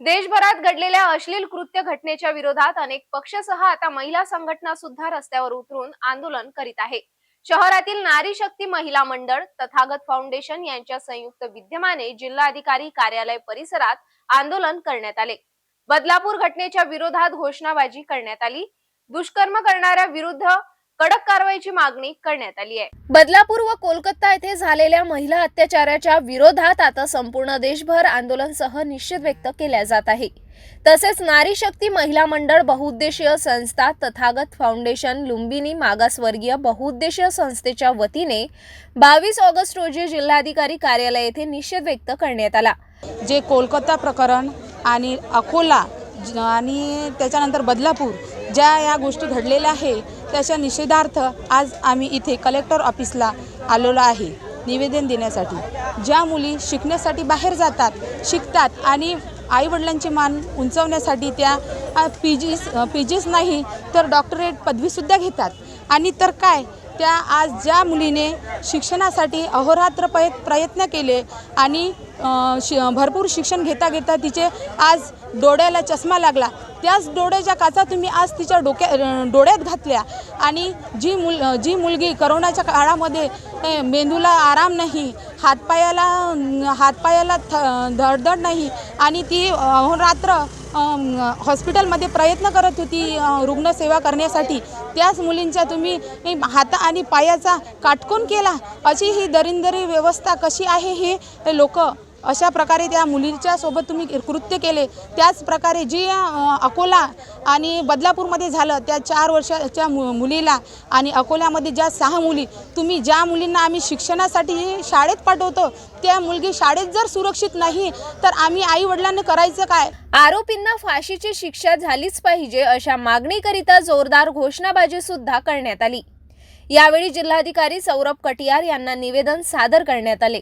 देशभरात घडलेल्या अश्लील कृत्य घटनेच्या विरोधात अनेक पक्षसह आता महिला संघटना सुद्धा रस्त्यावर उतरून आंदोलन करीत आहे. शहरातील नारी शक्ती महिला मंडळ तथागत फाउंडेशन यांच्या संयुक्त विद्यमाने जिल्हाधिकारी कार्यालय परिसरात आंदोलन करण्यात आले. बदलापूर घटनेच्या विरोधात घोषणाबाजी करण्यात आली. दुष्कर्म करणाऱ्या विरुद्ध कडक कारवाईची मागणी करण्यात आली आहे. बदलापूर व कोलकाता येथे झालेल्या महिला अत्याचाराच्या विरोधात आता संपूर्ण देशभर आंदोलनसह निषेध व्यक्त केला जात आहे. तसेच नारी शक्ती महिला मंडळ बहुउद्देशीय संस्था तथागत फाउंडेशन लुंबिनी मागासवर्गीय बहुउद्देशीय संस्थेच्या वतीने बावीस ऑगस्ट रोजी जिल्हाधिकारी कार्यालय येथे निषेध व्यक्त करण्यात आला. जे कोलकाता प्रकरण आणि अकोला ज- आणि त्याच्यानंतर बदलापूर ज्या या गोष्टी घडलेल्या आहे त्याच्या निषेधार्थ आज आम्ही इथे कलेक्टर ऑफिसला आलेलो आहे निवेदन देण्यासाठी. ज्या मुली शिकण्यासाठी बाहेर जातात शिकतात आणि आईवडिलांचे मान उंचवण्यासाठी त्या पी जीस पी जीस नाही तर डॉक्टरेट पदवीसुद्धा घेतात. आणि तर काय? त्या आज ज्या मुलीने शिक्षणासाठी अहोरात्र पय प्रयत्न केले आणि शि भरपूर शिक्षण घेता घेता तिचे आज डोळ्याला चष्मा लागला त्याच डोळ्याच्या काचा तुम्ही आज तिच्या डोक्या डोळ्यात घातल्या आणि जी मुल जी मुलगी करोनाच्या काळामध्ये मेंदूला आराम नाही हातपायाला हातपायाला थ धडधड नाही आणि ती अहोरात्र हॉस्पिटलमध्ये प्रयत्न करत होती रुग्णसेवा करण्यासाठी. त्याच मुलींच्या तुम्ही हाता आणि पायाचा काटकोन केला. अशी ही दरिंदरी व्यवस्था कशी आहे हे लोक अशा प्रकारे त्या मुलीच्या सोबत तुम्ही कृत्य केले. त्याच प्रकारे जी अकोला आणि बदलापूरमध्ये झालं त्या चार वर्षाच्या मु मुलीला आणि अकोल्यामध्ये ज्या सहा मुली तुम्ही ज्या मुलींना आम्ही शिक्षणासाठी शाळेत पाठवतो त्या मुलगी शाळेत जर सुरक्षित नाही तर आम्ही आई वडिलांनी करायचं काय? आरोपींना फाशीची शिक्षा झालीच पाहिजे अशा मागणीकरिता जोरदार घोषणाबाजी सुद्धा करण्यात आली. यावेळी जिल्हाधिकारी सौरभ कटियार यांना निवेदन सादर करण्यात आले.